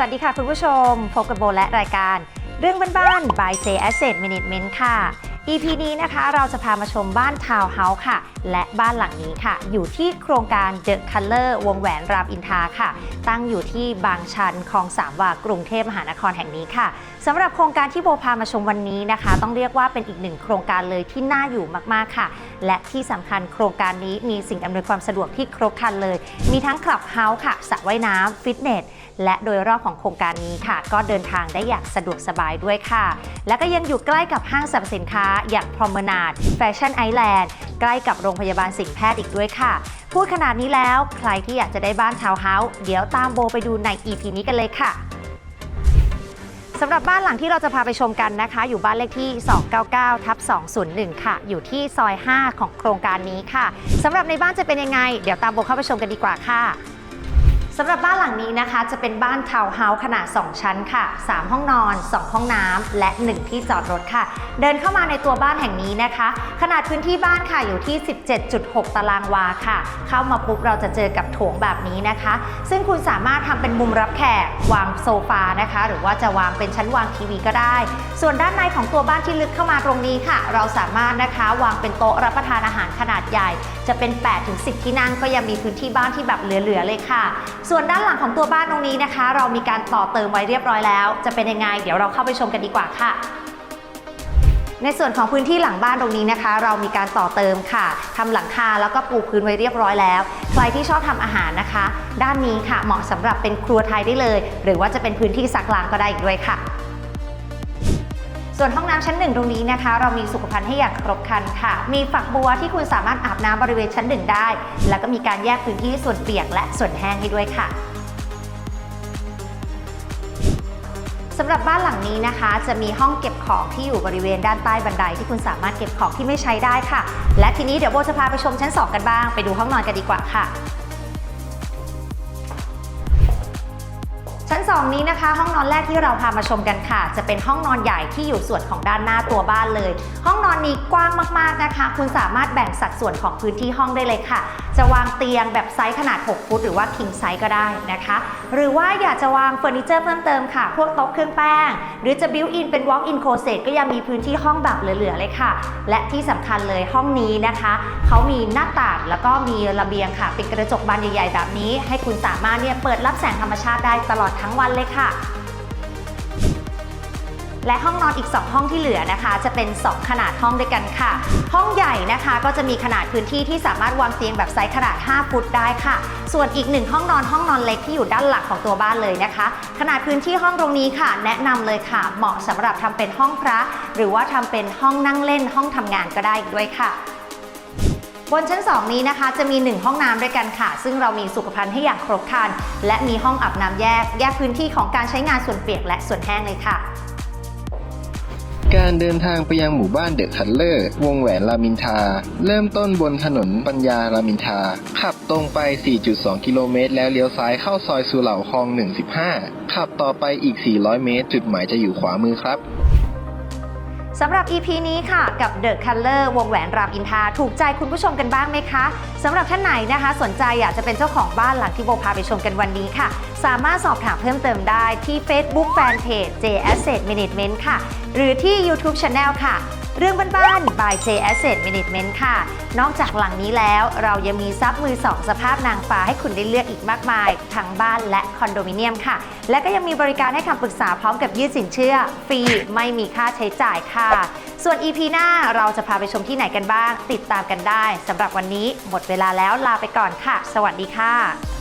วัสดีค่ะคุณผู้ชมพบกับโบและรายการ เรื่องบ้านๆ by Say Asset Management ค่ะ EP นี้นะคะเราจะพามาชมบ้านทาวน์เฮาส์ค่ะ และบ้านหลังนี้ค่ะ อยู่ที่โครงการ The Color วงแหวนรามอินทราค่ะ ตั้งอยู่ที่บางชันคลองสามวากรุงเทพมหานครแห่งนี้ค่ะสำหรับโครงการที่โบพามาชมวันนี้นะคะ ต้องเรียกว่าเป็นอีกหนึ่งโครงการเลยที่น่าอยู่มากๆค่ะ และที่สำคัญโครงการนี้มีสิ่งอำนวยความสะดวกที่ครบครันเลย มีทั้งคลับเฮาส์ค่ะสระว่ายน้ำฟิตเนสและโดยรอบของโครงการนี้ค่ะ ก็เดินทางได้อย่างสะดวกสบายด้วยค่ะ และก็ยังอยู่ใกล้กับห้างสรรพสินค้าอย่างพรอมนาดแฟชั่นไอแลนด์ใกล้กับโรงพยาบาลสิงแพทย์อีกด้วยค่ะ พูดขนาดนี้แล้วใครที่อยากจะได้บ้านทาวน์เฮาส์เดี๋ยวตามโบไปดูใน EP นี้กันเลยค่ะสำหรับบ้านหลังที่เราจะพาไปชมกันนะคะ อยู่บ้านเลขที่ 299ทับ201 ค่ะ อยู่ที่ซอย 5 ของโครงการนี้ค่ะสำหรับในบ้านจะเป็นยังไง เดี๋ยวตามโบเข้าไปชมกันดีกว่าค่ะ สำหรับบ้านหลังนี้นะคะ จะเป็นบ้านทาวน์เฮาส์ขนาด 2 ชั้นค่ะ 3 ห้องนอน 2 ห้องน้ำและ 1 ที่จอดรถค่ะ เดินเข้ามาในตัวบ้านแห่งนี้นะคะ ขนาดพื้นที่บ้านค่ะอยู่ที่ 17.6 ตารางวาค่ะ เข้ามาปุ๊บเราจะเจอกับโถงแบบนี้นะคะ ซึ่งคุณสามารถทำเป็นมุมรับแขกวางโซฟานะคะ หรือว่าจะวางเป็นชั้นวางทีวีก็ได้ ส่วนด้านในของตัวบ้านที่ลึกเข้ามาตรงนี้ค่ะ เราสามารถนะคะวางเป็นโต๊ะรับประทานอาหารขนาดใหญ่ จะเป็น 8-10 ที่นั่งก็ยังมีพื้นที่บ้านที่แบบเหลือๆเลยค่ะส่วนด้านหลังของตัวบ้านตรงนี้นะคะ เรามีการต่อเติมไว้เรียบร้อยแล้ว จะเป็นยังไง เดี๋ยวเราเข้าไปชมกันดีกว่าค่ะในส่วนของพื้นที่หลังบ้านตรงนี้นะคะ เรามีการต่อเติมค่ะทำหลังคาแล้วก็ปูพื้นไว้เรียบร้อยแล้ว ใครที่ชอบทำอาหารนะคะ ด้านนี้ค่ะเหมาะสำหรับเป็นครัวไทยได้เลย หรือว่าจะเป็นพื้นที่ซักล้างก็ได้อีกด้วยค่ะ ส่วนห้องน้ำชั้นหนึ่งตรงนี้นะคะ เรามีสุขภัณฑ์ให้อย่างครบครันค่ะ มีฝักบัวที่คุณสามารถอาบน้ำบริเวณชั้นหนึ่งได้ แล้วก็มีการแยกพื้นที่ส่วนเปียกและส่วนแห้งให้ด้วยค่ะสำหรับบ้านหลังนี้นะคะ จะมีห้องเก็บของที่อยู่บริเวณด้านใต้บันไดที่คุณสามารถเก็บของที่ไม่ใช้ได้ค่ะ และทีนี้เดี๋ยวโบจะพาไปชมชั้น 2 กันบ้าง ไปดูห้องนอนกันดีกว่าค่ะ ชั้น 2 นี้นะคะ ห้องนอนแรกที่เราพามาชมกันค่ะ จะเป็นห้องนอนใหญ่ที่อยู่ส่วนของด้านหน้าตัวบ้านเลย ห้องนอนนี้กว้างมากๆนะคะ คุณสามารถแบ่งสัดส่วนของพื้นที่ห้องได้เลยค่ะ จะวางเตียงแบบไซส์ขนาด 6 ฟุต หรือว่า king size ก็ได้นะคะ หรือว่าอยากจะวางเฟอร์นิเจอร์เพิ่มเติมค่ะ พวกโต๊ะเครื่องแป้ง หรือจะ built in เป็น walk in closet ก็ยังมีพื้นที่ห้องแบบเหลือๆเลยค่ะ และที่สำคัญเลยห้องนี้นะคะเขามีหน้าต่างแล้วก็มีระเบียงค่ะ เป็นกระจกบานใหญ่ ๆ แบบนี้ ให้คุณสามารถเนี่ยเปิดรับแสงธรรมชาติได้ตลอดทั้งวันเลยค่ะ และห้องนอนอีก 2 ห้องที่เหลือนะคะ จะเป็น 2 ขนาดห้องด้วยกันค่ะ ห้องใหญ่นะคะก็จะมีขนาดพื้นที่ที่สามารถวางเตียงแบบไซส์ขนาด 5 ฟุตได้ค่ะ ส่วนอีกหนึ่งห้องนอนห้องนอนเล็กที่อยู่ด้านหลังของตัวบ้านเลยนะคะ ขนาดพื้นที่ห้องตรงนี้ค่ะ แนะนำเลยค่ะ เหมาะสำหรับทำเป็นห้องพระ หรือว่าทำเป็นห้องนั่งเล่นห้องทำงานก็ได้อีกด้วยค่ะ บนชั้น 2 นี้นะคะ จะมี 1 ห้องน้ำด้วยกันค่ะ ซึ่งเรามีสุขภัณฑ์ให้อย่างครบครัน และมีห้องอาบน้ำแยก แยกพื้นที่ของการใช้งานส่วนเปียกและส่วนแห้งเลยค่ะ การเดินทางไปยังหมู่บ้านเดอะคัลเลอร์ วงแหวนรามินทา เริ่มต้นบนถนนปัญญารามินทา ขับตรงไป 4.2 กิโลเมตร แล้วเลี้ยวซ้ายเข้าซอยสุเหร่าคลอง 115 ขับต่อไปอีก 400 เมตร จุดหมายจะอยู่ขวามือครับ สำหรับ EP นี้ค่ะกับ The Color วงแหวนรามอินทราถูกใจคุณผู้ชมกันบ้างไหมคะสำหรับท่านไหนนะคะ สนใจอยากจะเป็นเจ้าของบ้านหลังที่โบพาไปชมกันวันนี้ค่ะ สามารถสอบถามเพิ่มเติมได้ที่ Facebook Fanpage J Asset Management ค่ะ หรือที่ YouTube Channel ค่ะ เรื่องบ้านๆ by J Asset Management ค่ะ นอกจากหลังนี้แล้ว เรายังมีซับมือสองสภาพนางฟ้าให้คุณได้เลือกอีกมากมาย ทั้งบ้านและคอนโดมิเนียมค่ะ และก็ยังมีบริการให้คำปรึกษาพร้อมกับยืดสินเชื่อ ฟรีไม่มีค่าใช้จ่ายค่ะ ส่วน EP หน้าเราจะพาไปชมที่ไหนกันบ้าง ติดตามกันได้สำหรับวันนี้หมดเวลาแล้วลาไปก่อนค่ะ สวัสดีค่ะ